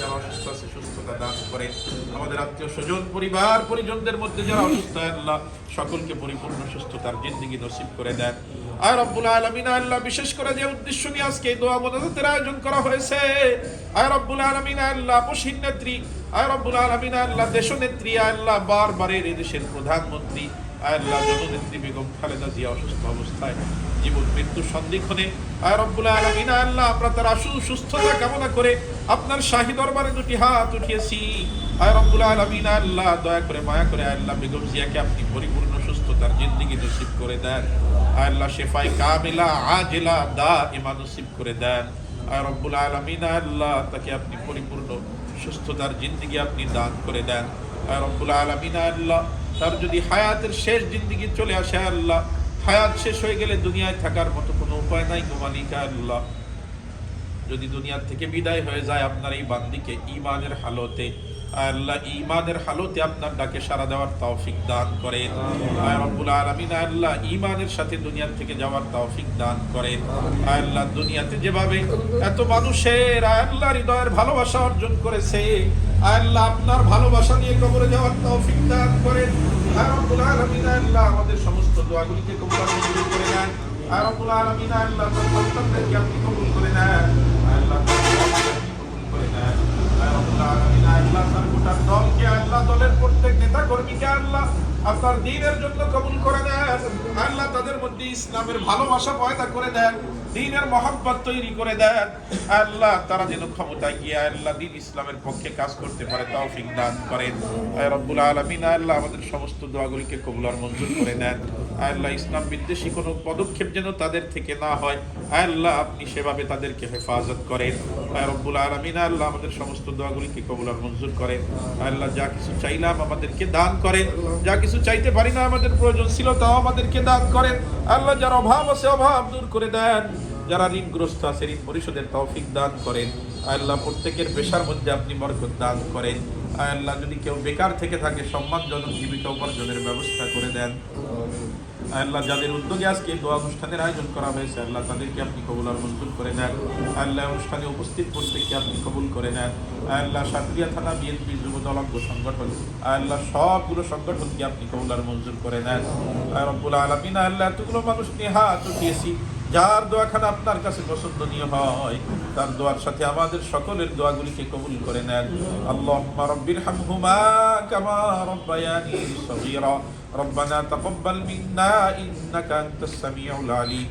যারা অসুস্থ আছে, সুস্থতা দান আমাদের আত্মীয় স্বজন, পরিবার, পরিজনদের মধ্যে যারা অসুস্থ, আল্লাহ সকলকে পরিপূর্ণ সুস্থতার জিন্দিগি নসিব করে দেন। আর আলমিন আল্লাহ বিশেষ করে যে উদ্দেশ্য নিয়ে আজকে এই দোয়া আয়োজন করা হয়েছে আয় রব্বুল আলমিন আল্লাহ আপসীন নেত্রী আয় রব্বুল আলমিন আল্লাহ দেশ নেত্রী আল্লাহ বারবারের এই দেশের প্রধানমন্ত্রী খালেদা জিয়া অসুস্থ অবস্থায় জীবন মৃত্যু আল্লাহ আমরা তার সুস্থতা কামনা করে আপনার দরবারে দুটি হাত উঠিয়েছি। আল্লাহ, দয়া করে মায়া করে আল্লাহ বেগম জিয়াকে আপনি পরিপূর্ণ সুস্থতার জিন্দিগি নসিব করে দেন। আল্লাহ শেফাই কামিলা, আজেলা দা ইমা নসিব করে দেন। আয় রব্বুল আল্লাহ, তাকে আপনি পরিপূর্ণ সুস্থতার জিন্দিগি আপনি দান করে দেন। আয় রব্বুল আলমিন আল্লাহ তার যদি হায়াতের শেষ জিন্দিগি চলে আসে আল্লাহ, হায়াত শেষ হয়ে গেলে দুনিয়ায় থাকার মতো কোনো উপায় নাই গোমালিকা আল্লাহ। যদি দুনিয়ার থেকে বিদায় হয়ে যায় আপনার এই বান্দিকে ইমানের হালতে আল্লাহ ইমানের হালতে আপনার ডাকে সারা দেওয়ার তৌফিক দান করেন। রব্বুল আলামিন আল্লাহ ইমানের সাথে দুনিয়ার থেকে যাওয়ার তৌফিক দান করেন। আল্লাহ দুনিয়াতে যেভাবে এত মানুষের আল্লাহ হৃদয়ের ভালোবাসা অর্জন করেছে, আল্লাহ আপনার ভালোবাসা নিয়ে কবরে যাওয়ার তৌফিক দান করেন। রব্বুল আলামিন আল্লাহ আমাদের সমস্ত দোয়াগুলিকে কবুল করে নেন। রব্বুল আলামিন আল্লাহ সন্তানদেরকে আপনি কবুল করে নেন আয় আল্লাহ তার সন্তানদেরকে কবুল করে নেন আয় রব্বুল আলামিন আয় আল্লাহ তার গোটা দলকে আল্লাহ দলের প্রত্যেক নেতা কর্মীকে আল্লাহ আপনার দিনের জন্য কবুল করে দেন আল্লাহ তাদের মধ্যে ইসলামের ভালোবাসা পয়দা করে দেন, দিনের মহব্বত তৈরি করে দেন। আল্লাহ তারা যেন ক্ষমতায় গিয়ে আল্লাহ দিন ইসলামের পক্ষে কাজ করতে পারে তাও তৌফিক দান করেন। রব্বুল আলমিন, আল্লাহ আমাদের সমস্ত দোয়াগুলিকে কবুলার মঞ্জুর করে নেন। আল্লাহ ইসলাম বিদ্বেষী কোনো পদক্ষেপ যেন তাদের থেকে না হয়। আল্লাহ আপনি সেভাবে তাদেরকে হেফাজত করেন। রব্বুল আলামিন, আল্লাহ আমাদের সমস্ত দোয়াগুলিকে কবুল আর মঞ্জুর করেন। আল্লাহ যা কিছু চাইলাম আমাদেরকে দান করেন। যা কিছু চাইতে পারি না আমাদের প্রয়োজন ছিল তাও আমাদেরকে দান করেন। আল্লাহ যার অভাব আছে অভাব দূর করে দেন। যারা ঋণগ্রস্ত আছে ঋণ পরিশোধের তৌফিক দান করেন। আল্লাহ প্রত্যেকের পেশার মধ্যে আপনি বরকত দান করেন। আল্লাহ, যদি কেউ বেকার থেকে থাকে, সম্মানজনক জীবিকা উপার্জনের ব্যবস্থা করে দেন। আল্লাহ, যাদের উদ্যোগে আজকে দোয়া অনুষ্ঠানের আয়োজন করা হয়েছে, আল্লাহ তাদেরকে আপনি কবুল আর মঞ্জুর করে নেন। আল্লাহ অনুষ্ঠানে উপস্থিত প্রত্যেককে আপনি কবুল করে নেন। আল্লাহ সাতরিয়া থানা বিএনপি যুবদল দলাঙ্গ সংগঠন আল্লাহ, সবগুলো সংগঠনকে আপনি কবুল আর মঞ্জুর করে নেন। রব্বুল আল্লাহ, এতগুলো মানুষ নিয়ে হাত উঠিয়েছি যার দোয়াখানা আপনার কাছে পছন্দনীয় হয় তার দোয়ার সাথে আমাদের সকলের দোয়াগুলিকে কবুল করে নেন আল্লাহ রব্বির হামহুমা কামা রব্বায়ানি সগীরা ربنا تقبل منا إنك أنت السميع العليم